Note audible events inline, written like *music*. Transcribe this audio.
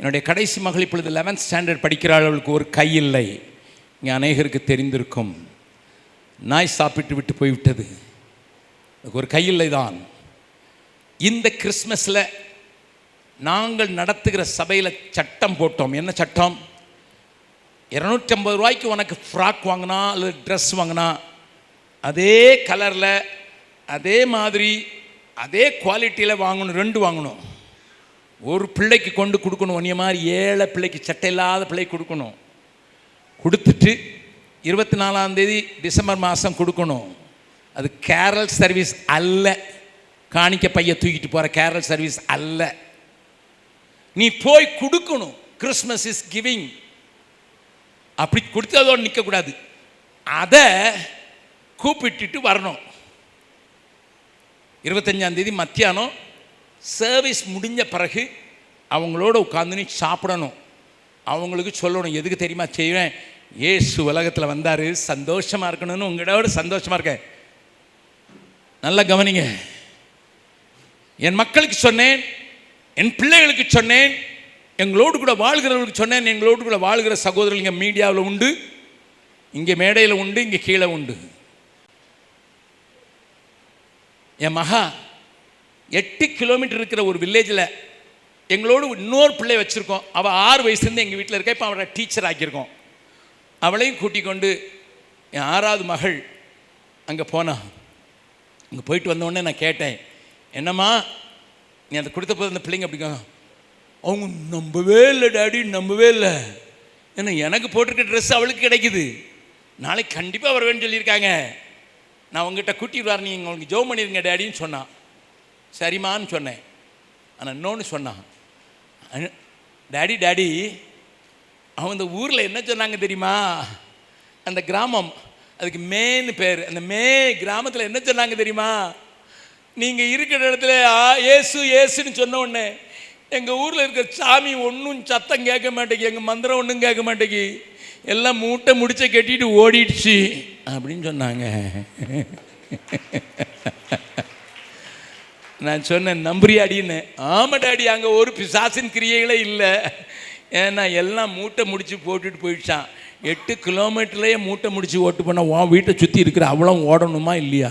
என்னுடைய கடைசி மகள் இப்பொழுது லெவன்த் ஸ்டாண்டர்ட் படிக்கிறாள். அவளுக்கு ஒரு கை இல்லை. இங்கே அநேகருக்கு தெரிந்திருக்கும். நாய் சாப்பிட்டு விட்டு போய்விட்டது. அதுக்கு ஒரு கையில்லை தான் இந்த கிறிஸ்மஸில் நாங்கள் நடத்துகிற சபையில் சட்டம் போட்டோம். என்ன சட்டம்? இரநூற்றம்பது ரூபாய்க்கு உனக்கு ஃப்ராக் வாங்கினா அல்லது ட்ரெஸ் வாங்கினா அதே கலரில் அதே மாதிரி அதே குவாலிட்டியில் வாங்கணும். ரெண்டு வாங்கணும். ஒரு பிள்ளைக்கு கொண்டு கொடுக்கணும் ஒன்றிய மாதிரி ஏழை பிள்ளைக்கு சட்டை இல்லாத பிள்ளைக்கு கொடுக்கணும். கொடுத்துட்டு இருபத்தி நாலாந்தேதி டிசம்பர் மாதம் கொடுக்கணும். அது கேரல் சர்வீஸ் அல்ல. காணிக்க பைய தூக்கிட்டு போகிற கேரல் சர்வீஸ் அல்ல. நீ போய் கொடுக்கணும். கிறிஸ்மஸ் இஸ் கிவிங் அப்படி கொடுத்ததோடு நிற்கக்கூடாது. அதை கூப்பிட்டுட்டு வரணும். இருபத்தஞ்சாந்தேதி மத்தியானம் சர்வீஸ் முடிஞ்ச பிறகு அவங்களோட உட்காந்து சாப்பிடணும். அவங்களுக்கு சொல்லணும் எதுக்கு தெரியுமா செய்வேன்? ஏசு உலகத்தில் வந்தார் சந்தோஷமாக இருக்கணும்னு உங்களோட சந்தோஷமாக இருக்கேன். நல்லா கவனிங்க. என் மக்களுக்கு சொன்னேன் என் பிள்ளைகளுக்கு சொன்னேன் எங்களோடு கூட வாழ்கிறவர்களுக்கு சொன்னேன் எங்களோடு கூட வாழ்கிற சகோதரர்கள் இங்கே மீடியாவில் உண்டு இங்கே மேடையில் உண்டு இங்கே கீழே உண்டு. என் மகா எட்டு கிலோமீட்டர் இருக்கிற ஒரு வில்லேஜில் எங்களோடு இன்னொரு பிள்ளை வச்சுருக்கோம். அவள் ஆறு வயசுலேருந்து எங்கள் வீட்டில் இருக்கா இப்போ அவளை டீச்சர் ஆக்கியிருக்கோம். அவளையும் கூட்டிக் கொண்டு என் ஆறாவது மகள் அங்கே போனா. அங்கே போயிட்டு வந்தோடனே நான் கேட்டேன் என்னம்மா நீ அந்த கொடுத்த போது அந்த பிள்ளைங்க அப்படிங்க? அவங்க நம்பவே இல்லை டாடி நம்பவே இல்லை. ஏன்னா எனக்கு போட்டிருக்க ட்ரெஸ் அவளுக்கு கிடைக்குது. நாளைக்கு கண்டிப்பாக வருவேன்னு சொல்லியிருக்காங்க. நான் உங்ககிட்ட கூட்டிட்டு வரேன் நீங்கள் உங்களுக்கு ஜோம் பண்ணிடுங்க டேடின்னு சொன்னான். சரிம்மான்னு சொன்னேன். ஆனால் இன்னொன்று சொன்னான். டேடி டாடி டாடி அவன் இந்த ஊரில் என்ன சொன்னாங்க தெரியுமா? அந்த கிராமம் அதுக்கு மேன்னு பேர் அந்த மே கிராமத்தில் என்ன சொன்னாங்க தெரியுமா? நீங்கள் இருக்கிற இடத்துல ஆ ஏசு ஏசுன்னு சொன்ன உடனே எங்கள் ஊரில் இருக்கிற சாமி ஒன்றும் சத்தம் கேட்க மாட்டேங்கி எங்கள் மந்திரம் ஒன்றும் கேட்க மாட்டேங்கி எல்லாம் மூட்டை முடிச்ச கட்டிட்டு ஓடிடுச்சு அப்படின்னு சொன்னாங்க. *laughs* நான் சொன்னேன் நம்புறியாடின்னு ஆமாடாடி அங்கே ஒரு பிசாசின் கிரியைகளே இல்லை. ஏன்னா எல்லாம் மூட்டை முடித்து போட்டுட்டு போயிடுச்சான். எட்டு கிலோமீட்டர்லேயே மூட்டை முடித்து ஓட்டு பண்ண உன் வீட்டை சுற்றி இருக்கிற அவ்வளோ ஓடணுமா இல்லையா?